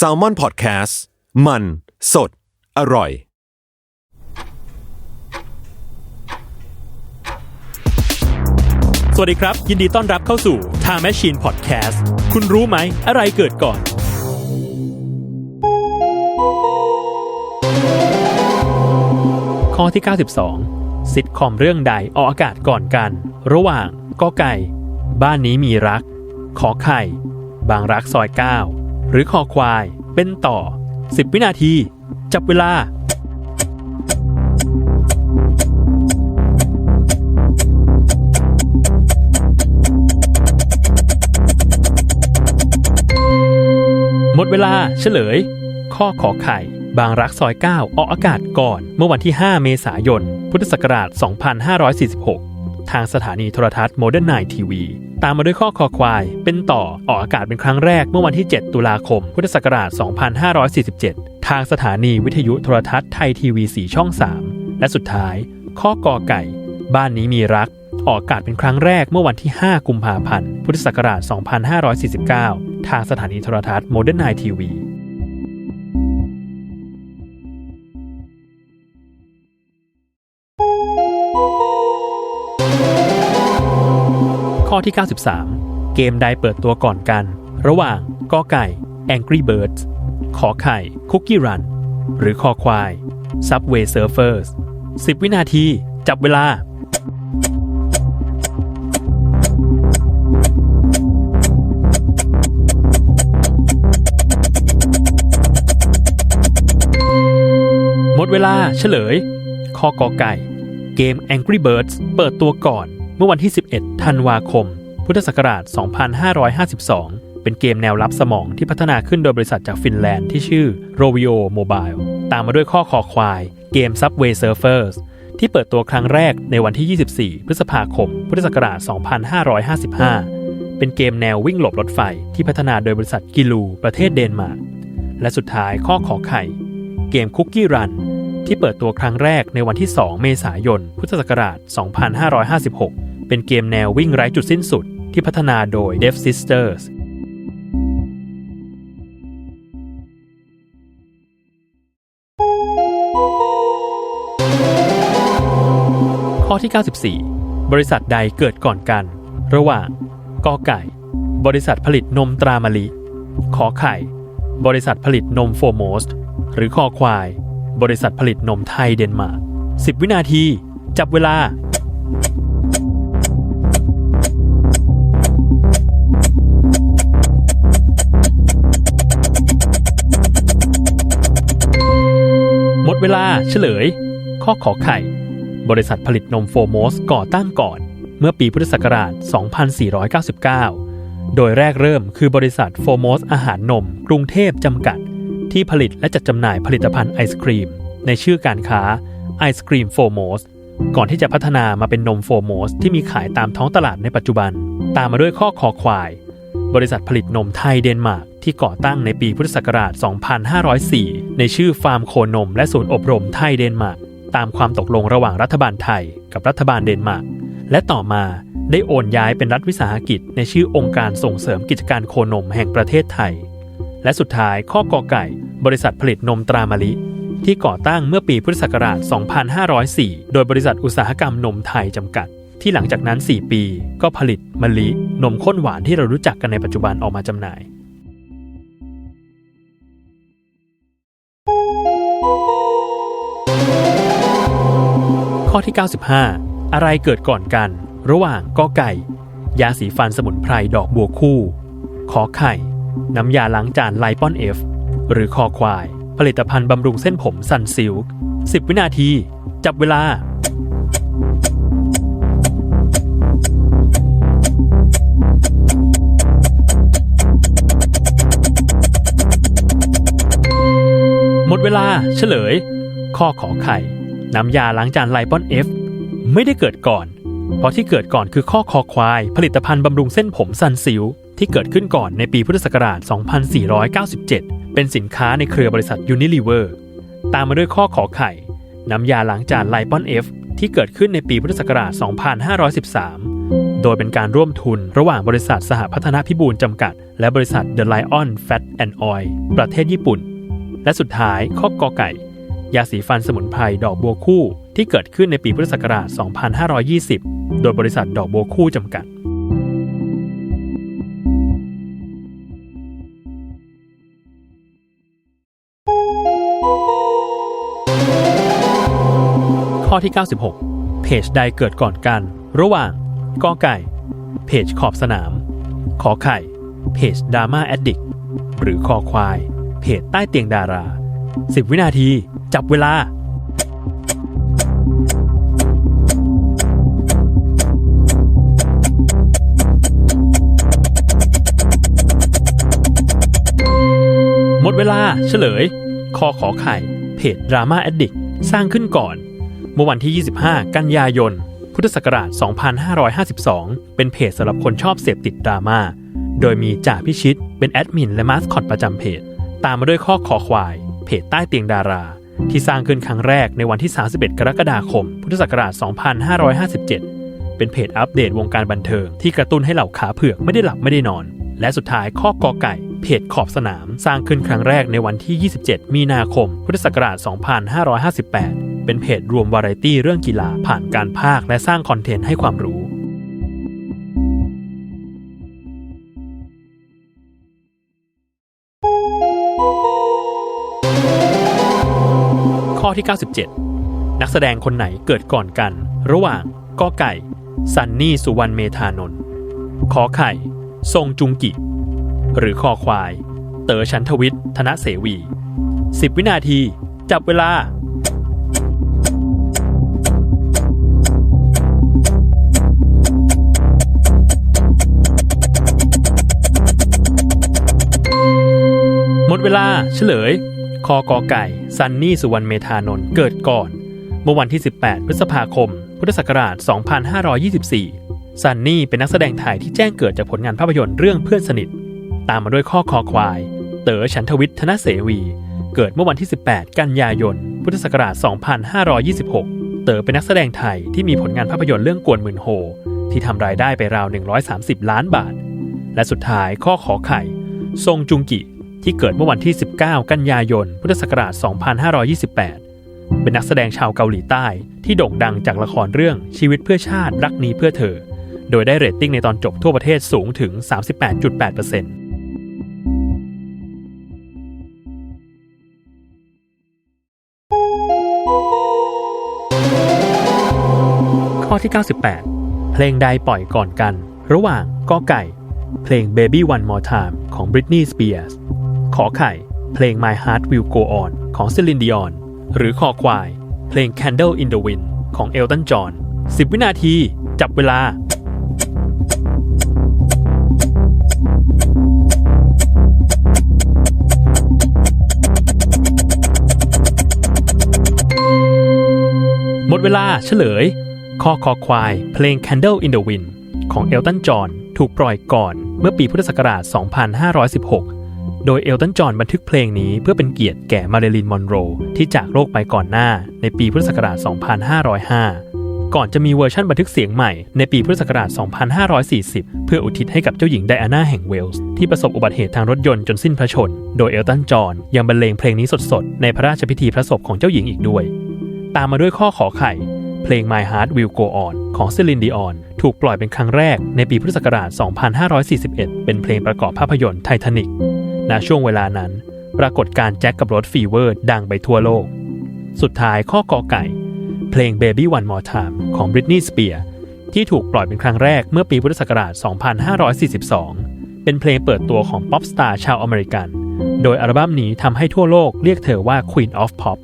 s a l ม o n PODCAST มัน สด อร่อย สวัสดีครับ ยินดีต้อนรับเข้าสู่ Time Machine Podcast คุณรู้ไหม อะไรเกิดก่อน ข้อที่ 92 ซิทคอมเรื่องใดออกอากาศก่อนกัน ระหว่างกอไก่ บ้านนี้มีรัก ขอไข่ บางรักซอย 9 หรือคอควาย เป็นต่อ 10 วินาที จับเวลาหมดเวลาเฉลย ข้อขอไข่ บางรักซอย 9 ออกอากาศก่อน เมื่อวันที่ 5 เมษายน พุทธศักราช 2546 ทางสถานีโทรทัศน์ Modern Night TV ตามมาด้วยข้อคอควาย เป็นต่อออกอากาศเป็นครั้งแรกเมื่อวันที่ 7 ตุลาคม พุทธศักราช 2547 ทางสถานีวิทยุโทรทัศน์ไทยทีวี 4 ช่อง 3 และสุดท้าย ข้อกอไก่ บ้านนี้มีรัก ออกอากาศเป็นครั้งแรกเมื่อวันที่ 5 กุมภาพันธ์ พุทธศักราช 2549 ทางสถานีโทรทัศน์โมเดิร์นไนทีวี ข้อที่ 93 เกมใดเปิดตัวก่อนกัน ระหว่างกอไก่ Angry Birds ขอไข่ Cookie Run หรือคอควาย Subway Surfers 10 วินาที จับเวลาหมดเวลาเฉลย ข้อกอไก่ เกม Angry Birds เปิดตัวก่อน เมื่อวันที่ 11 ธันวาคม พุทธศักราช 2552 เป็นเกมแนวรับสมองที่พัฒนาขึ้นโดยบริษัทจากฟินแลนด์ที่ชื่อ Rovio Mobile ตามมาด้วยข้อคอควาย เกม Subway Surfers ที่เปิดตัวครั้งแรกในวันที่ 24 พฤษภาคม พุทธศักราช 2555 เป็นเกมแนววิ่งหลบรถไฟที่พัฒนาโดยบริษัทกิลู ประเทศเดนมาร์ก และสุดท้ายข้อขอไข่ เกม Cookie Run ที่เปิดตัวครั้งแรกในวันที่ 2 เมษายน พุทธศักราช 2556 เป็นเกมแนววิ่งไร้จุดสิ้นสุดที่พัฒนาโดย Dev Sisters ข้อที่ 94 บริษัทใดเกิดก่อนกัน ระหว่างกอไก่ บริษัทผลิตนมตรามะลิ ขอไข่ บริษัทผลิตนมโฟโมสหรือคอควาย บริษัทผลิตนมไทยเดนมาร์ก10 วินาที จับเวลา หมดเวลาเฉลย ข้อขอไข่ บริษัทผลิตนมโฟโมสก่อตั้งก่อน เมื่อปีพุทธศักราช 2499 โดยแรกเริ่มคือบริษัทโฟโมสอาหารนม กรุงเทพจำกัด ที่ผลิตและจัดจำหน่ายผลิตภัณฑ์ไอศครีม ในชื่อการค้าไอศครีมโฟโมสก่อนที่จะพัฒนามาเป็นนมโฟโมสที่มีขายตามท้องตลาดในปัจจุบัน ตามมาด้วยข้อคอควาย บริษัทผลิตนมไทยเดนมาร์กที่ก่อตั้งในปีพุทธศักราช 2504 ในชื่อฟาร์มโคนม และศูนย์อบรมไทยเดนมาร์กตามความตกลงระหว่างรัฐบาลไทย กับรัฐบาลเดนมาร์กและต่อมาได้โอนย้ายเป็นรัฐวิสาหกิจ ในชื่อองค์การส่งเสริมกิจการโคนมแห่งประเทศไทย และสุดท้ายข้อกอไก่ บริษัทผลิตนมตรามะลิ ที่ก่อตั้งเมื่อปีพุทธศักราช 2504 โดยบริษัทอุตสาหกรรมนมไทยจำกัด ที่หลังจากนั้น 4 ปี ก็ผลิตมะลิ นมข้นหวานที่เรารู้จักกันในปัจจุบันออกมาจำหน่ายข้อที่ 95 อะไรเกิดก่อนกัน ระหว่างกอไก่ ยาสีฟันสมุนไพรดอกบัวคู่ ขอไข่ น้ำยาล้างจานไลปอนเอฟหรือคอควาย ผลิตภัณฑ์บำรุงเส้นผมซันซิลค์10วินาที จับเวลา หมดเวลาเฉลย ข้อขอไข่ น้ำยาล้างจานไลปอนเอฟไม่ได้เกิดก่อน เพราะที่เกิดก่อนคือข้อคอควาย ผลิตภัณฑ์บำรุงเส้นผมซันซิล ที่เกิดขึ้นก่อนในปีพุทธศักราช 2497 เป็นสินค้าในเครือบริษัท Unilever ตามมาด้วยข้อขอไข่ น้ำยาล้างจานไลปอนเอฟที่เกิดขึ้นในปีพุทธศักราช 2513 โดยเป็นการร่วมทุนระหว่างบริษัทสหพัฒนาพิบูลจำกัด และบริษัท The Lion Fat and Oil ประเทศญี่ปุ่น และสุดท้ายข้อกอไก่ ยาสีฟันสมุนไพรดอกบัวคู่ที่เกิดขึ้นในปีพุทธศักราช 2520 โดยบริษัทดอกบัวคู่จำกัด ข้อที่ 96 เพจใดเกิดก่อนกัน ระหว่างกอไก่ เพจขอบสนาม ขอไข่ เพจดราม่าแอดดิกหรือคอควาย เพจใต้เตียงดารา 10 วินาที จับเวลาหมดเวลาเฉลย คอขอไข่ เพจดราม่าแอดดิกสร้างขึ้นก่อน เมื่อวันที่ 25 กันยายน พุทธศักราช 2552 เป็นเพจสำหรับคนชอบเสพติดดราม่า โดยมีจ่าพิชิต เป็นแอดมินและมาสคอตประจำเพจ ตามมาด้วยข้อขอควาย เพจใต้เตียงดารา ที่สร้างขึ้นครั้งแรกในวันที่ 31 กรกฎาคม พุทธศักราช 2557 เป็นเพจอัปเดตวงการบันเทิงที่กระตุ้นให้เหล่าขาเผือกไม่ได้หลับไม่ได้นอน และสุดท้ายข้อกอไก่เพจขอบสนามสร้างขึ้นครั้งแรกในวันที่ 27 มีนาคม พุทธศักราช 2558 เป็นเพจรวมวาไรตี้เรื่องกีฬาผ่านการพากและสร้างคอนเทนต์ให้ความรู้ข้อที่ 97 นักแสดงคนไหนเกิดก่อนกัน ระหว่างกอไก่ ซันนี่สุวรรณเมธานนท์ขอไข่ ทรงจุงกิ หรือคอควาย เต๋อชันทวิทย์ธนเสวี 10 วินาที จับเวลา เวลาเฉลยคอกอไก่ ซันนี่สุวรรณเมธานนท์เกิดก่อน เมื่อวันที่ 18 พฤษภาคม พุทธศักราช 2524 ซันนี่เป็นนักแสดงไทยที่แจ้งเกิดจากผลงานภาพยนตร์เรื่องเพื่อนสนิท ตามมาด้วยข้อคอควาย เต๋อฉันทวิทย์ธนเสวี เกิดเมื่อวันที่ 18 กันยายน พุทธศักราช 2526 เต๋อเป็นนักแสดงไทยที่มีผลงานภาพยนตร์เรื่องกวนหมื่นโฮ ที่ทำรายได้ไปราว 130 ล้านบาท และสุดท้ายข้อขอไข่ ทรงจุงกิ ที่เกิดเมื่อวันที่ 19 กันยายน พุทธศักราช 2528 เป็นนักแสดงชาวเกาหลีใต้ที่โด่งดังจากละครเรื่องชีวิตเพื่อชาติรักนี้เพื่อเธอ โดยได้เรตติ้งในตอนจบทั่วประเทศสูงถึง 38.8%ข้อที่ 98 เพลงใดปล่อยก่อนกัน ระหว่างกอไก่ เพลง Baby One More Time ของ Britney Spears ขอไข่ เพลง My Heart Will Go On ของ Celine Dion หรือคอควาย เพลง Candle in the Wind ของ Elton John 10 วินาที จับเวลาหมดเวลาเฉลยคอคอควาย เพลง Candle in the Wind ของ Elton John ถูกปล่อยก่อนเมื่อปีพุทธศักราช 2516 โดยเอลตันจอห์นบันทึกเพลงนี้เพื่อเป็นเกียรติแก่มาริลินมอนโรที่จากโลกไปก่อนหน้าในปีพุทธศักราช 2505 ก่อนจะมีเวอร์ชันบันทึกเสียงใหม่ในปีพุทธศักราช 2540 เพื่ออุทิศให้กับเจ้าหญิงไดอาน่าแห่งเวลส์ที่ประสบอุบัติเหตุทางรถยนต์จนสิ้นพระชน โดยเอลตันจอห์นยังบรรเลงเพลงนี้สดๆ ในพระราชพิธีพระศพของเจ้าหญิงอีกด้วย ตามมาด้วยข้อขอไข่เพลง My Heart Will Go On ของ Celine Dion ถูกปล่อยเป็นครั้งแรกในปีพุทธศักราช 2541 เป็นเพลงประกอบภาพยนตร์ไททานิก ณช่วงเวลานั้น ปรากฏการแจ็คกับรถฟีเวอร์ดังไปทั่วโลก สุดท้ายข้อกอไก่ เพลง Baby One More Time ของ Britney Spears ที่ถูกปล่อยเป็นครั้งแรกเมื่อปีพุทธศักราช 2542 เป็นเพลงเปิดตัวของป๊อปสตาร์ชาวอเมริกัน โดยอัลบั้มนี้ทำให้ทั่วโลกเรียกเธอว่า Queen of Pop